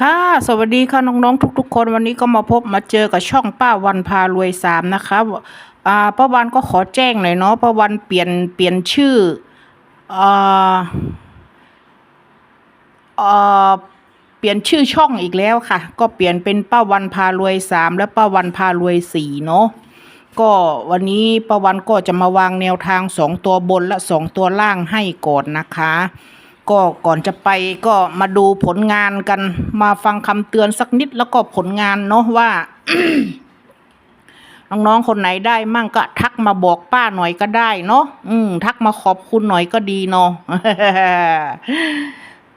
ค่ะสวัสดีค่ะน้องๆทุก ๆ คนวันนี้ก็มาพบมาเจอกับช่องป้าวันพารวยสามนะคะอ่าป้าวันก็ขอแจ้งหน่อยเนาะป้าวันเปลี่ยนเปลี่ยนชื่ออ่าอ่าเปลี่ยนชื่อช่องอีกแล้วค่ะ ก็เปลี่ยนเป็นป้าวันพารวยสามและป้าวันพารวยสี่เนาะก็วันนี้ป้าวันก็จะมาวางแนวทางสองตัวบนและสองตัวล่างให้ก่อนนะคะ ก็ก่อนจะไปก็มาดูผลงานกัน มาฟังคำเตือนสักนิดแล้วก็ผลงานเนาะว่า น้องๆคนไหนได้มั่งก็ทักมาบอกป้าหน่อยก็ได้เนาะอืม ทักมาขอบคุณหน่อยก็ดีเนาะ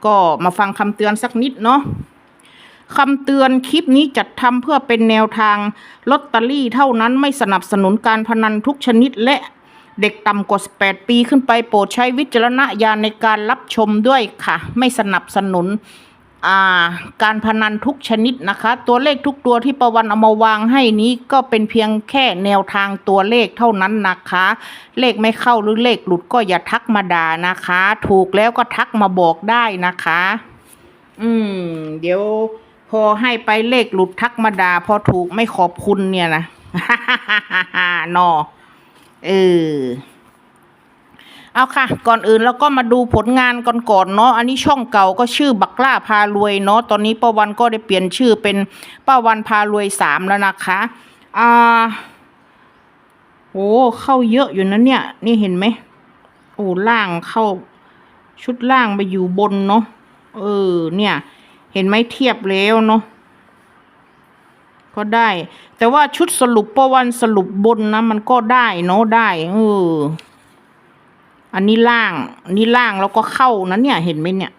ก็มาฟังคำเตือนสักนิดเนาะคำเตือนคลิปนี้จัดทำเพื่อเป็นแนวทางลอตเตอรี่เท่านั้นไม่สนับสนุนการพนันทุกชนิดและ เด็กต่ำกว่า 18 ปีขึ้นไปโปรดใช้วิจารณญาณในการรับชมด้วยค่ะ ไม่สนับสนุนาการพนันทุกชนิดนะคะ ตัวเลขทุกตัวที่ประวันเอามาวางให้นี้ก็เป็นเพียงแค่แนวทางตัวเลขเท่านั้นนะคะ เลขไม่เข้าหรือเลขหลุดก็อย่าทักมาด่านะคะ ถูกแล้วก็ทักมาบอกได้นะคะ อืม เดี๋ยวพอให้ไปเลขหลุดทักมาด่าพอถูกไม่ขอบคุณเนี่ยนะนอ เออเอาค่ะ ก่อนอื่นเราก็มาดูผลงานก่อนก่อนเนาะอันนี้ช่องเก่าก็ชื่อบักล่าพารวยเนาะตอนนี้ป้าวันก็ได้เปลี่ยนชื่อเป็นป้าวันพารวยสามแล้วนะคะอ่าโอ้เข้าเยอะอยู่นะเนี่ย นี่เห็นไหมโอ้ล่างเข้าชุดล่างไปอยู่บนเนาะเออเนี่ย เห็นไหมเทียบแล้วเนาะ ก็ได้ แต่ว่าชุดสรุปประวันสรุปบนนะมันก็ได้เนาะได้เอออันนี้ล่างอันนี้ล่างแล้วก็เข้านะเนี่ยเห็นไหมเนี่ย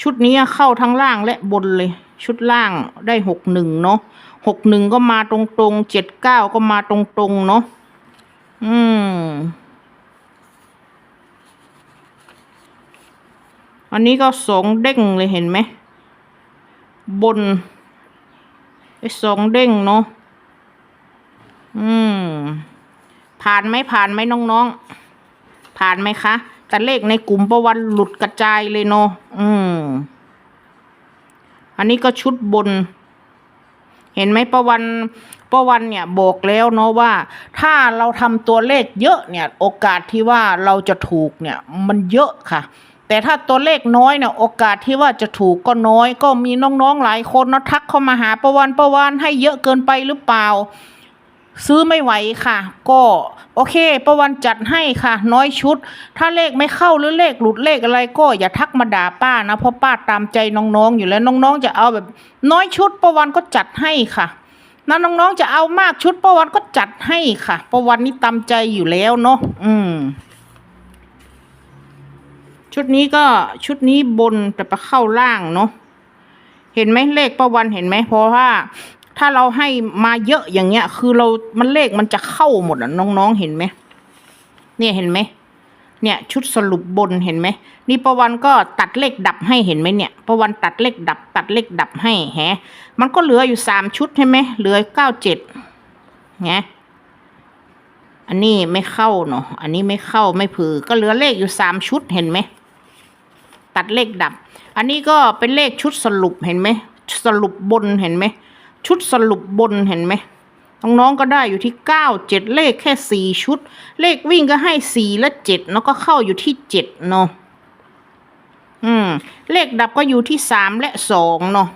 ชุดนี้เข้าทั้งล่างและบนเลย ชุดล่างได้หกหนึ่งเนาะหกหนึ่งก็มาตรงตรงเจ็ดเก้าก็มาตรงตรงเนาะอืมอันนี้ก็สองเด้งเลยเห็นไหมบน ไอ้สองเด้งเนาะ อืม ผ่านไหมผ่านไหมน้องๆ ผ่านไหมคะ แต่เลขในกลุ่มประวันหลุดกระจายเลยเนาะ อืม อันนี้ก็ชุดบน เห็นไหมประวันประวันเนี่ยบอกแล้วเนาะว่า ถ้าเราทำตัวเลขเยอะเนี่ย โอกาสที่ว่าเราจะถูกเนี่ย มันเยอะค่ะ แต่ถ้าตัวเลขน้อยเนี่ยโอกาสที่ว่าจะถูกก็น้อย ก็มีน้องๆหลายคนเนาะทักเข้ามาหาประวันประวันให้เยอะเกินไปหรือเปล่า ซื้อไม่ไหวค่ะ ก็โอเค ประวันจัดให้ค่ะ น้อยชุด ถ้าเลขไม่เข้าหรือเลขหลุดเลขอะไรก็อย่าทักมาด่าป้านะเพราะป้าตามใจน้องๆ อยู่แล้วน้องๆ จะเอาแบบ น้อยชุด ประวันก็จัดให้ค่ะนะน้องๆจะเอามากชุดประวันก็จัดให้ค่ะ ประวันนี่ตามใจอยู่แล้วเนาะอืม ชุดนี้ก็ชุดนี้บนแต่ไปเข้าล่างเนาะเห็นไหมเลขประวันเห็นไหมเพราะว่า ถ้าเราให้มาเยอะอย่างเงี้ย คือเรามันเลขมันจะเข้าหมดอะน้องๆเห็นไหมเนี่ยเห็นไหมเนี่ยชุดสรุปบนเห็นไหมนี่ประวันก็ตัดเลขดับให้เห็นไหมเนี่ยประวันตัดเลขดับ ตัดเลขดับให้แฮะมันก็เหลืออยู่สามชุดใช่ไหมเหลือเก้าเจ็ดไงอันนี้ไม่เข้าเนาะอันนี้ไม่เข้าไม่ผือก็เหลือเลขอยู่สามชุดเห็นไหม ตัดเลขดับ อันนี้ก็เป็นเลขชุดสรุปเห็นไหมสรุปบนเห็นไหมชุดสรุปบนเห็นไหมน้องๆก็ได้อยู่ที่เก้าเจ็ดเลขแค่สี่ชุด เลขวิ่งก็ให้สี่และเจ็ดแล้วก็เข้าอยู่ที่เจ็ดเนาะอืม เลขดับก็อยู่ที่สามและสองเนาะ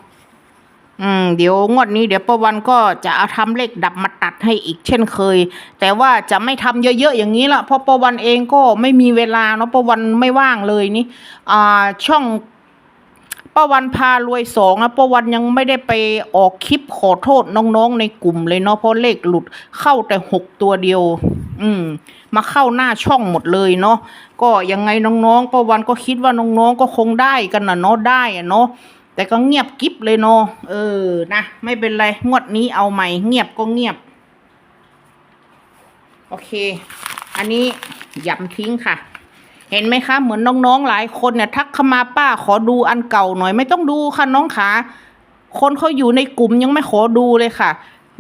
อืมเดี๋ยวงวดนี้เดี๋ยวประวันก็จะเอาทำเลขดับมาตัดให้อีกเช่นเคย แต่ว่าจะไม่ทำเยอะๆอย่างนี้ละเพราะประวันเองก็ไม่มีเวลาเนาะประวันไม่ว่างเลยนี่อ่าช่องประวันพารวยสองอะประวันยังไม่ได้ไปออกคลิปขอโทษน้องๆในกลุ่มเลยเนาะเพราะเลขหลุดเข้าแต่หกตัวเดียว อืม มาเข้าหน้าช่องหมดเลยเนาะก็ยังไงน้องๆประวันก็คิดว่าน้องๆก็คงได้กันนะเนาะได้อะเนาะ แต่ก็เงียบกิ๊บเลยเนาะเออ นะ ไม่เป็นไร งวดนี้เอาใหม่ เงียบก็เงียบ โอเค อันนี้ย้ำทิ้งค่ะ เห็นไหมคะ เหมือนน้องๆหลายคนเนี่ย ทักเข้ามาป้าขอดูอันเก่าหน่อย ไม่ต้องดูค่ะน้องขา คนเขาอยู่ในกลุ่มยังไม่ขอดูเลยค่ะ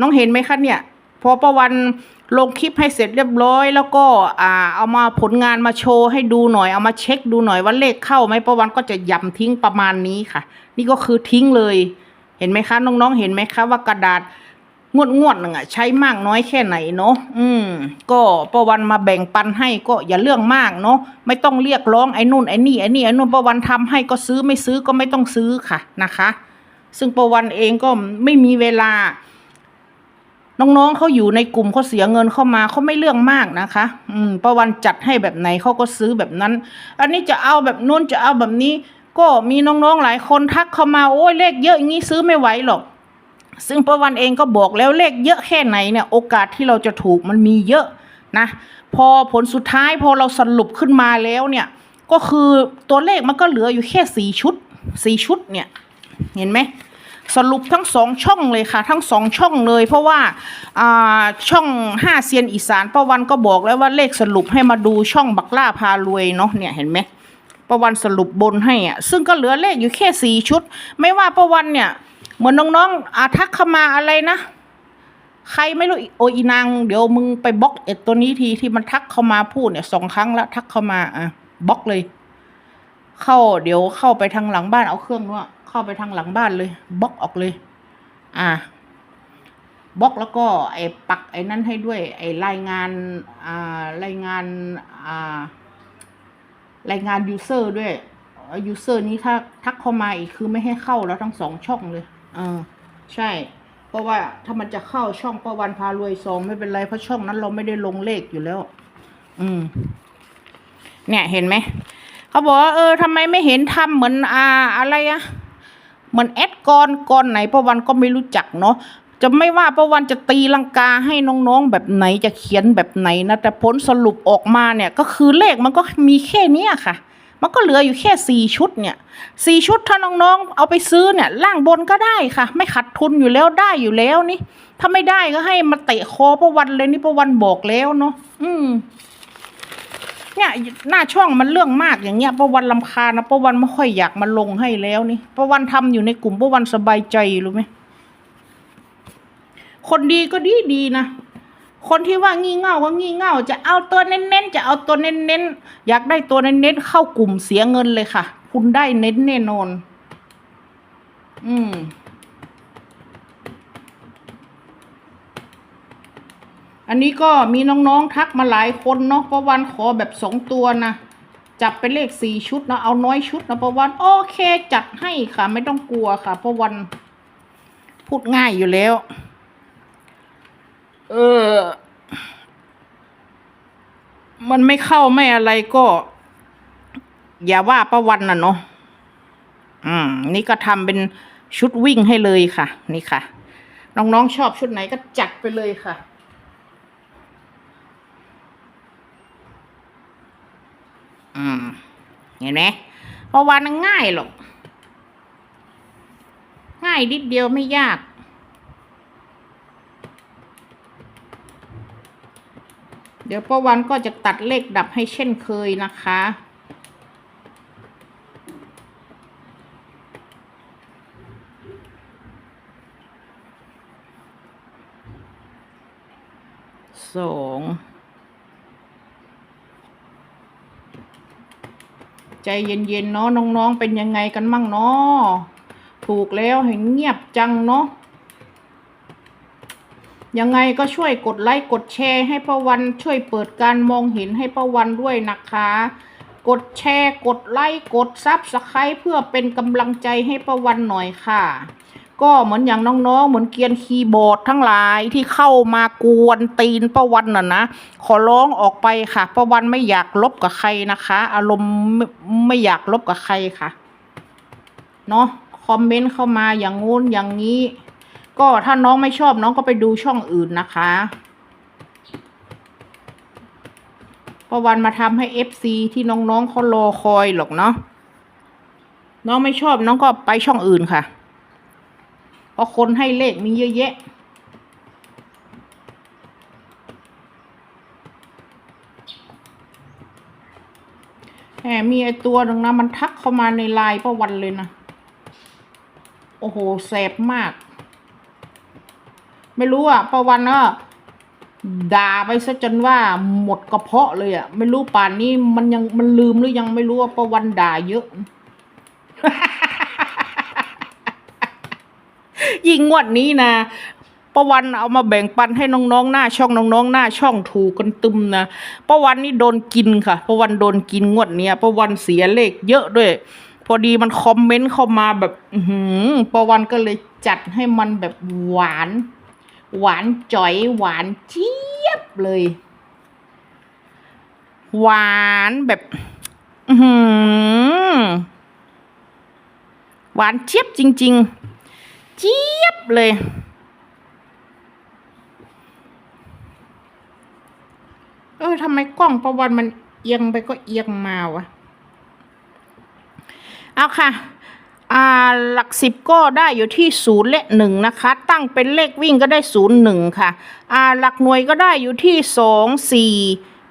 น้องเห็นไหมคะเนี่ย พอประวัน ลงคลิปให้เสร็จเรียบร้อย แล้วก็อ่าเอามาผลงานมาโชว์ให้ดูหน่อยเอามาเช็คดูหน่อยว่าเลขเข้าไหมประวันก็จะย่ำทิ้งประมาณนี้ค่ะ นี่ก็คือทิ้งเลย เห็นไหมคะน้องๆเห็นไหมคะว่ากระดาษงวดงวดหนึ่งอะใช้มากน้อยแค่ไหนเนาะอืม ก็ประวันมาแบ่งปันให้ก็อย่าเรื่องมากเนาะไม่ต้องเรียกร้องไอ้นู่นไอ้นี่ไอ้นี่ไอ้นู่นประวันทำให้ก็ซื้อไม่ซื้อก็ไม่ต้องซื้อค่ะนะคะ ซึ่งประวันเองก็ไม่มีเวลา น้องๆเขาอยู่ในกลุ่มเขาเสียเงินเข้ามาเขาไม่เรื่องมากนะคะ อืมประวันจัดให้แบบไหนเขาก็ซื้อแบบนั้น อันนี้จะเอาแบบนู้นจะเอาแบบนี้ ก็มีน้องๆหลายคนทักเข้ามาโอ้ยเลขเยอะอย่างนี้ซื้อไม่ไหวหรอก ซึ่งประวันเองก็บอกแล้วเลขเยอะแค่ไหนเนี่ย โอกาสที่เราจะถูกมันมีเยอะนะ พอผลสุดท้ายพอเราสรุปขึ้นมาแล้วเนี่ย ก็คือตัวเลขมันก็เหลืออยู่แค่สี่ชุดสี่ชุดเนี่ย เห็นไหม สรุปทั้งสองช่องเลยค่ะ ทั้งสองช่องเลย เพราะว่าช่องห้าเซียนอีสานประวันก็บอกแล้วว่าเลขสรุปให้มาดูช่องบักล่าพารวยเนาะเนี่ยเห็นไหมประวันสรุปบนให้อะซึ่งก็เหลือเลขอยู่แค่สี่ชุด ไม่ว่าประวันเนี่ย เหมือนน้องๆอาทักเข้ามาอะไรนะ ใครไม่รู้โออีนางเดี๋ยวมึงไปบล็อกเอ็ดตัวนี้ทีที่มันทักเข้ามาพูดเนี่ยสองครั้งแล้วทักเข้ามาอะบล็อกเลย เข้าเดี๋ยวเข้าไปทางหลังบ้านเอาเครื่องนู้นอะ เข้าไปทางหลังบ้านเลยบล็อกออกเลย อ่าบล็อกแล้วก็ไอ้ปักไอ้นั่นให้ด้วย ไอ้รายงานอ่ารายงานอ่ารายงานยูเซอร์ด้วยยูเซอร์นี้ถ้าทักเข้ามาอีกคือไม่ให้เข้าแล้วทั้งสองช่องเลยอ่าใช่ เพราะว่าถ้ามันจะเข้าช่องประวันพารวยซองไม่เป็นไรเพราะช่องนั้นเราไม่ได้ลงเลขอยู่แล้ว อืม เนี่ยเห็นไหมเขาบอกว่าเออทำไมไม่เห็นทำเหมือนอ่าอะไรอะ เหมือนแอดกรกรไหนประวันก็ไม่รู้จักเนาะจะไม่ว่าประวันจะตีลังกาให้น้องๆ แบบไหนจะเขียนแบบไหนนะ แต่ผลสรุปออกมาเนี่ยก็คือเลขมันก็มีแค่เนี้ค่ะ มันก็เหลืออยู่แค่สี่ชุดเนี่ยสี่ชุดถ้าน้องๆ เอาไปซื้อเนี่ยล่างบนก็ได้ค่ะ ไม่ขัดทุนอยู่แล้วได้อยู่แล้วนี่ ถ้าไม่ได้ก็ให้มาเตะคอประวันเลยนี่ประวันบอกแล้วเนาะอืม เนี่ยหน้าช่องมันเรื่องมากอย่างเงี้ยประวันลำคาญนะประวันไม่ค่อยอยากมาลงให้แล้วนี่ประวันทำอยู่ในกลุ่มประวันสบายใจรู้ไหมคนดีก็ดีดีนะคนที่ว่างี่เง่าก็งี่เง่าจะเอาตัวเน้นๆจะเอาตัวเน้นๆอยากได้ตัวเน้นๆเข้ากลุ่มเสียเงินเลยค่ะ คุณได้เน้นแน่นอน อืม อันนี้ก็มีน้องๆทักมาหลายคนเนาะประวันขอแบบสองตัวนะจับเป็นเลขสี่ชุดนะเอาน้อยชุดนะประวันโอเคจัดให้ค่ะ ไม่ต้องกลัวค่ะประวันพูดง่ายอยู่แล้ว เออ มันไม่เข้าไม่อะไรก็ อย่าว่าประวันนะเนาะอืม นี่ก็ทำเป็นชุดวิ่งให้เลยค่ะ นี่ค่ะ น้องๆชอบชุดไหนก็จัดไปเลยค่ะ อืมเห็นไหมเพราะวันง่ายหรอก ง่ายนิดเดียวไม่ยากเดี๋ยวป้าวันก็จะตัดเลขดับให้เช่นเคยนะคะ สอง ใจเย็นๆเนาะน้องๆเป็นยังไงกันมั่งเนาะถูกแล้วให้เงียบจังเนาะยังไงก็ช่วยกดไลค์กดแชร์ให้ป้าวันช่วยเปิดการมองเห็นให้ป้าวันด้วยนะคะ กดแชร์กดไลค์กดซับสไครต์เพื่อเป็นกำลังใจให้ป้าวันหน่อยค่ะ ก็เหมือนอย่างน้องๆ เหมือนเกียนคีย์บอร์ดทั้งหลายที่เข้ามากวนตีนป้าวันน่ะนะขอร้องออกไปค่ะป้าวันไม่อยากลบกับใครนะคะ อารมณ์ไม่ไม่อยากลบกับใครค่ะเนาะคอมเมนต์เข้ามาอย่างงู้นอย่างนี้ ก็ถ้าน้องไม่ชอบน้องก็ไปดูช่องอื่นนะคะป้าวันมาทำให้เอฟซีที่น้องๆเขารอคอยหรอกเนาะน้องไม่ชอบน้องก็ไปช่องอื่นค่ะ ราะคนให้เลขมีเยอะแยะ แหมมีไอตัวหนึ่งนะมันทักเข้ามาในไลน์ประวันเลยนะ โอ้โหแสบมาก ไม่รู้อะประวันอะด่าไปซะจนว่าหมดกระเพาะเลยอะไม่รู้ป่านนี้มันยังมันลืมหรือยังไม่รู้ว่าประวันด่าเยอะ ยิ่งงวดนี้นะประวันเอามาแบ่งปันให้น้องๆหน้าช่องน้องๆหน้าช่องถูกกันตึมนะประวันนี่โดนกินค่ะประวันโดนกินงวดเนี้ยประวันเสียเลขเยอะด้วย พอดีมันคอมเมนต์เข้ามาแบบ อือหือประวันก็เลยจัดให้มันแบบหวาน หวานจ่อยหวานเจี๊ยบเลย หวานแบบ อือหือหวานเจี๊ยบจริง ๆ เจี๊ยบเลย เออทำไมกล้องประวันมันเอียงไปก็เอียงมาวะเอาค่ะอ่าหลักสิบก็ได้อยู่ที่ศูนย์และหนึ่งนะคะ ตั้งเป็นเลขวิ่งก็ได้ศูนย์หนึ่งค่ะอ่าหลักหน่วยก็ได้อยู่ที่สองสี่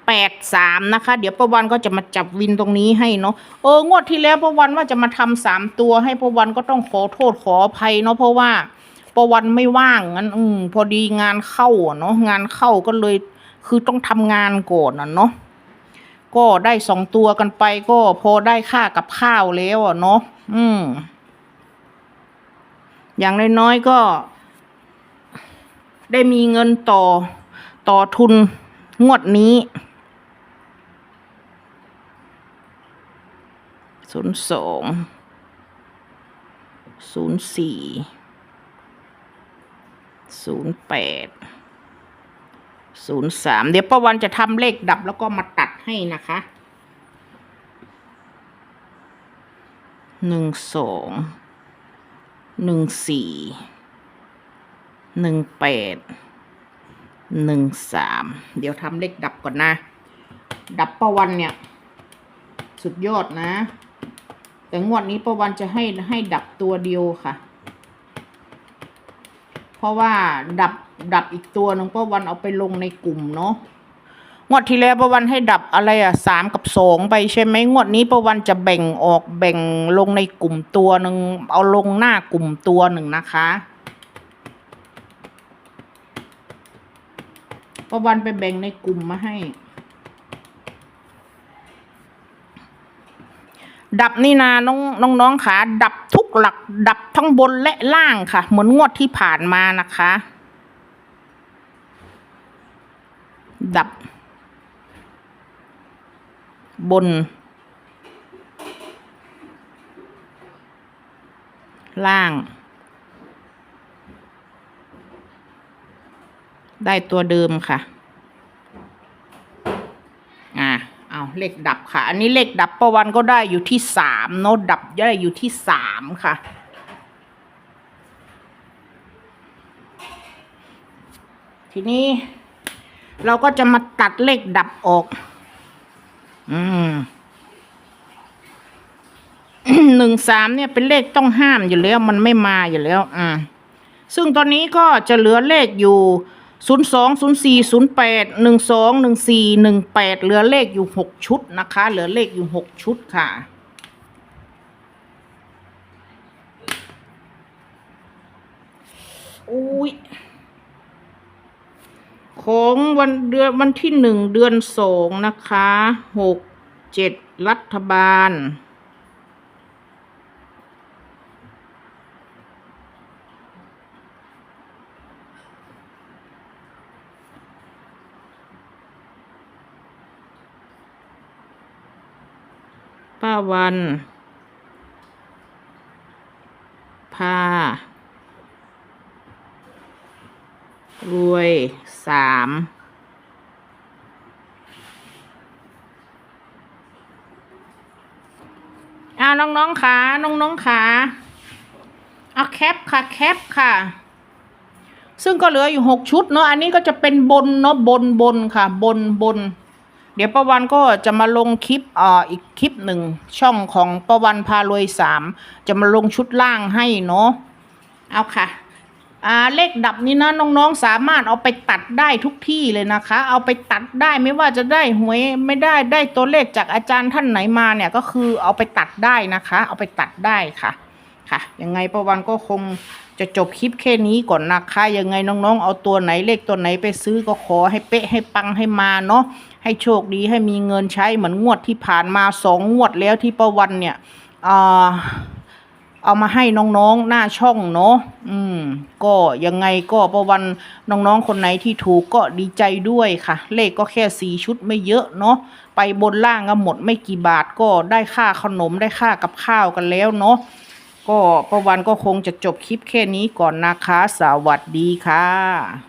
แปดสามนะคะ เดี๋ยวประวันก็จะมาจับวินตรงนี้ให้เนาะเอองวดที่แล้วประวันว่าจะมาทำสามตัวให้ประวันก็ต้องขอโทษขออภัยเนาะเพราะว่าประวันไม่ว่างงั้นอืมพอดีงานเข้าเนาะงานเข้าก็เลยคือต้องทำงานก่อนนะเนาะก็ได้สองตัวกันไปก็พอได้ค่ากับข้าวแล้วอะเนาะอืม อย่างน้อยๆก็ ได้มีเงินต่อต่อทุนงวดนี้ ศูนย์สองศูนย์สี่ศูนย์แปดศูนย์สามเดี๋ยวป้าวันจะทำเลขดับแล้วก็มาตัดให้นะคะหนึ่งสองหนึ่งสี่หนึ่งแปดหนึ่งสามเดี๋ยวทำเลขดับก่อนนะ ดับป้าวันเนี่ย สุดยอดนะ แต่งวดนี้ป้าวันจะให้ให้ดับตัวเดียวค่ะ เพราะว่าดับดับอีกตัวนึงป้าวันเอาไปลงในกลุ่มเนาะงวดที่แล้วป้าวันให้ดับอะไรอะสามกับสองไปใช่ไหมงวดนี้ป้าวันจะแบ่งออกแบ่งลงในกลุ่มตัวหนึ่งเอาลงหน้ากลุ่มตัวหนึ่งนะคะป้าวันไปแบ่งในกลุ่มมาให้ ดับนี่นาน้องน้องน้องขาดับทุกหลัก ดับทั้งบนและล่างค่ะ เหมือนงวดที่ผ่านมานะคะ ดับบน ล่าง ได้ตัวเดิมค่ะ อ่า เลขดับค่ะ อันนี้เลขดับประวันก็ได้อยู่ที่สามเนาะดับได้อยู่ที่สามค่ะ ทีนี้ เราก็จะมาตัดเลขดับออก อืมหนึ่งสามเนี่ยเป็นเลขต้องห้ามอยู่แล้ว มันไม่มาอยู่แล้ว อ่าซึ่งตอนนี้ก็จะเหลือเลขอยู่ ศูนย์สองศูนย์สี่ศูนย์แปดหนึ่งสองหนึ่งสี่หนึ่งแปดเหลือเลขอยู่หกชุดนะคะ เหลือเลขอยู่หกชุดค่ะ อุ้ยของวันเดือนวันที่หนึ่งเดือนสองนะคะหกเจ็ดรัฐบาล ผ้าวันผ้ารวยสามอ่าน้องๆขาน้องๆขาเอาแคปค่ะแคปค่ะ ซึ่งก็เหลืออยู่หกชุดเนาะอันนี้ก็จะเป็นบนเนาะบนบนค่ะ บนบน เดี๋ยวประวันก็จะมาลงคลิปอ่าอีกคลิปหนึ่งช่องของประวันพารวยสามจะมาลงชุดล่างให้เนาะเอาค่ะอ่าเลขดับนี้นะน้องๆสามารถเอาไปตัดได้ทุกที่เลยนะคะ เอาไปตัดได้ไม่ว่าจะได้หวยไม่ได้ได้ตัวเลขจากอาจารย์ท่านไหนมาเนี่ยก็คือเอาไปตัดได้นะคะ เอาไปตัดได้ค่ะค่ะยังไงประวันก็คง จะจบคลิปแค่นี้ก่อนนะคะยังไงน้องๆ เอาตัวไหนเลขตัวไหนไปซื้อก็ขอให้เป๊ะให้ปังให้มาเนาะให้โชคดีให้มีเงินใช้เหมือนงวดที่ผ่านมาสองงวดแล้วที่ประวันเนี่ยอ่าเอามาให้น้องๆหน้าช่องเนาะอืม ก็ยังไงก็ประวันน้องๆคนไหนที่ถูกก็ดีใจด้วยค่ะ เลขก็แค่สีชุดไม่เยอะเนาะไปบนล่างก็หมดไม่กี่บาทก็ได้ค่าขนมได้ค่ากับข้าวกันแล้วเนาะ ก็ประวันก็คงจะจบคลิปแค่นี้ก่อนนะคะ สวัสดีค่ะ